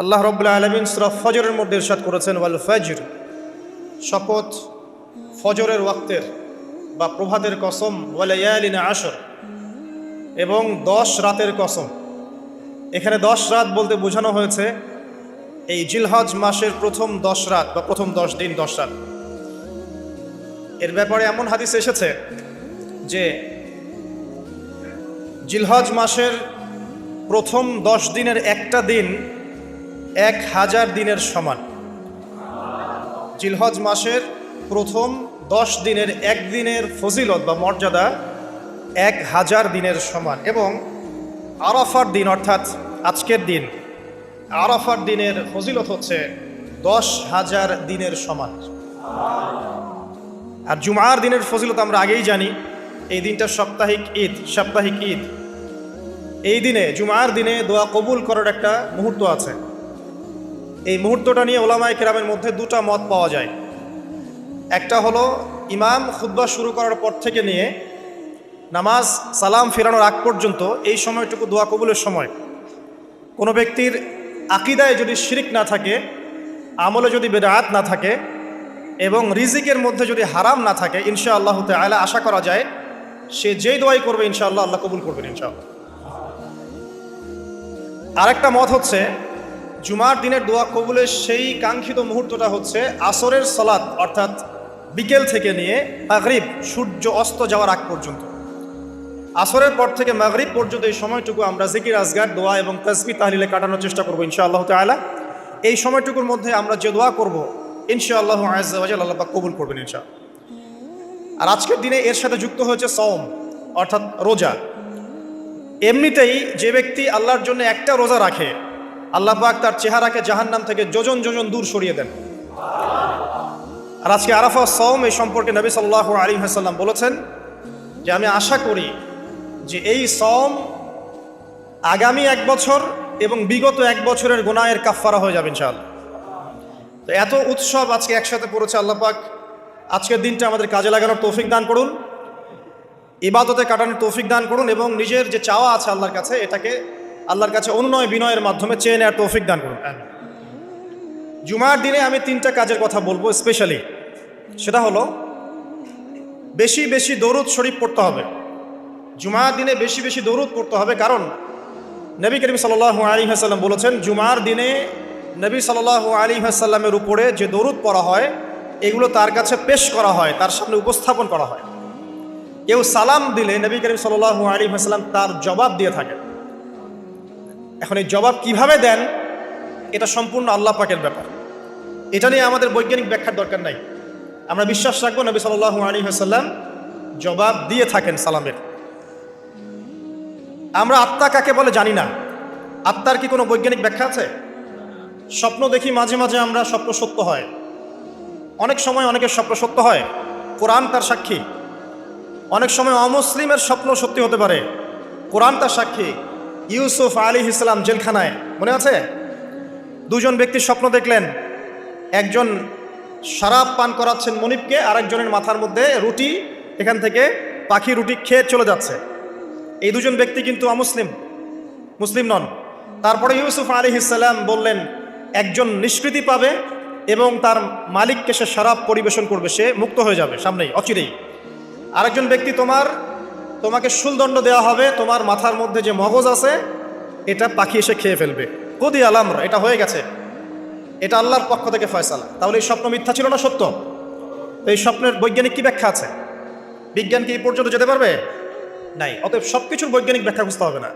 আল্লাহ রব্বুল্লাহ আলমিন সুরা ফজরের মধ্যে ইরশাদ করেছেন, ওয়াল ফজর, শপথ ফজরের ওয়াক্তের বা প্রভাতের কসম ওয়ালায়ালিন আসর এবং দশ রাতের কসম। এখানে দশ রাত বলতে বোঝানো হয়েছে এই জিলহজ মাসের প্রথম দশ রাত বা প্রথম দশ দিন দশ রাত। এর ব্যাপারে এমন হাদিস এসেছে যে জিলহজ মাসের প্রথম দশ দিনের একটা দিন এক হাজার দিনের সমান। জিলহজ মাসের প্রথম দশ দিনের একদিনের ফজিলত বা মর্যাদা এক হাজার দিনের সমান এবং আরাফার দিন অর্থাৎ আজকের দিন, আরাফার দিনের ফজিলত হচ্ছে দশ হাজার দিনের সমান। আর জুমার দিনের ফজিলত আমরা আগেই জানি, এই দিনটা সাপ্তাহিক ঈদ সাপ্তাহিক ঈদ। এই দিনে, জুমার দিনে দোয়া কবুল করার একটা মুহূর্ত আছে। এই মুহূর্তটা নিয়ে ওলামায় কেরামের মধ্যে দুটা মত পাওয়া যায়। একটা হলো, ইমাম খুদ্া শুরু করার পর থেকে নিয়ে নামাজ, সালাম ফেরানোর আগ পর্যন্ত এই সময়টুকু দোয়া কবুলের সময়। কোনো ব্যক্তির আকিদায় যদি শিরিক না থাকে, আমলে যদি বেদায়াত না থাকে, এবং রিজিকের মধ্যে যদি হারাম না থাকে ইনশা আল্লাহ তালা আশা করা যায়, সে যেই দোয়াই করবে ইনশাআল্লাহ আল্লাহ কবুল করবেন ইনশাআল্লাহ। আরেকটা মত হচ্ছে জুমার দিনের দোয়া কবুলের সেই কাঙ্ক্ষিত মুহূর্তটা হচ্ছে আসরের সলাদ অর্থাৎ বিকেল থেকে নিয়ে মাগরিব, সূর্য অস্ত যাওয়ার আগ পর্যন্ত। আসরের পর থেকে মাগরিব পর্যন্ত এই সময়টুকু আমরা জিকির, আজগার, দোয়া এবং তসবি তাহলিলে কাটানোর চেষ্টা করব ইনশাআল্লাহ তালা এই সময়টুকুর মধ্যে আমরা যে দোয়া করব, ইনশাআল্লাহ আজাল আল্লাহ কবুল করবেন ইনশা আর আজকের দিনে এর সাথে যুক্ত হয়েছে সওম, অর্থাৎ রোজা। এমনিতেই যে ব্যক্তি আল্লাহর জন্য একটা রোজা রাখে আল্লাহ পাক তার চেহারাকে জাহান্নাম থেকে যোজন যোজন দূর সরিয়ে দেন। আর আজকে আরাফা সওম এই সম্পর্কে নবী সাল্লাহ আলী হাসাল্লাম বলেছেন যে, আমি আশা করি যে এই সওম আগামী এক বছর এবং বিগত এক বছরের গুনায়ের কাফফারা হয়ে যাবে ইনশাআল্লাহ। তো এত উৎসব আজকে একসাথে পড়েছে আল্লাহ পাক। আজকের দিনটা আমাদের কাজে লাগানোর তৌফিক দান করুন, ইবাদতে কাটানোর তৌফিক দান করুন এবং নিজের যে চাওয়া আছে আল্লাহর কাছে, এটাকে আল্লাহর কাছে অনুনয় বিনয়ের মাধ্যমে চেয়ে নেওয়ার তৌফিক দান করুন। জুমার দিনে আমি তিনটা কাজের কথা বলব স্পেশালি সেটা হলো বেশি বেশি দৌরুদ শরীফ পড়তে হবে। জুমার দিনে বেশি বেশি দৌরুদ পড়তে হবে কারণ নবী করিম সাল আলী হাসাল্লাম বলেছেন জুমার দিনে নবী সাল আলী হাসাল্লামের উপরে যে দৌরুদ পড়া হয় এগুলো তার কাছে পেশ করা হয় তার সামনে উপস্থাপন করা হয়। কেউ সালাম দিলে নবী করিম সাল আলী হাসাল্লাম তার জবাব দিয়ে থাকেন। এখন এই জবাব কীভাবে দেন, এটা সম্পূর্ণ আল্লাহ পাকের ব্যাপার। এটা নিয়ে আমাদের বৈজ্ঞানিক ব্যাখ্যার দরকার নাই। আমরা বিশ্বাস রাখব নবী সাল আলী হাসাল্লাম জবাব দিয়ে থাকেন সালামের। আমরা আত্মা কাকে বলে জানি না। আত্মার কি কোনো বৈজ্ঞানিক ব্যাখ্যা আছে? স্বপ্ন দেখি মাঝে মাঝে আমরা স্বপ্ন সত্য হয়। অনেক সময় অনেকের স্বপ্ন সত্য হয়, কোরআন তার সাক্ষী। অনেক সময় অমুসলিমের স্বপ্ন সত্যি হতে পারে, কোরআন তার সাক্ষী। ইউসুফ আলী ইসলাম জেলখানায়, মনে আছে? দুজন ব্যক্তির স্বপ্ন দেখলেন, একজন শরাব পান করাচ্ছেন মনিবকে, আরেকজনের মাথার মধ্যে রুটি, এখান থেকে পাখি রুটি খেয়ে চলে যাচ্ছে। এই দুজন ব্যক্তি কিন্তু অমুসলিম, মুসলিম নন। তারপরে ইউসুফ আলী ইসাল্লাম বললেন, একজন নিষ্কৃতি পাবে এবং তার মালিককে সে শরাব পরিবেশন করবে, সে মুক্ত হয়ে যাবে সামনেই, অচিরেই। আরেকজন ব্যক্তি, তোমার তোমাকে শুলদণ্ড দেওয়া হবে, তোমার মাথার মধ্যে যে মগজ আছে, এটা পাখি এসে খেয়ে ফেলবে। কদি আলাম এটা হয়ে গেছে। এটা আল্লাহর পক্ষ থেকে ফয়সালা। তাহলে এই স্বপ্ন মিথ্যা ছিল না সত্য? তো এই স্বপ্নের বৈজ্ঞানিক কী ব্যাখ্যা আছে? বিজ্ঞান কি এই পর্যন্ত যেতে পারবে? নাই। অতএব সব কিছুর বৈজ্ঞানিক ব্যাখ্যা খুঁজতে হবে না।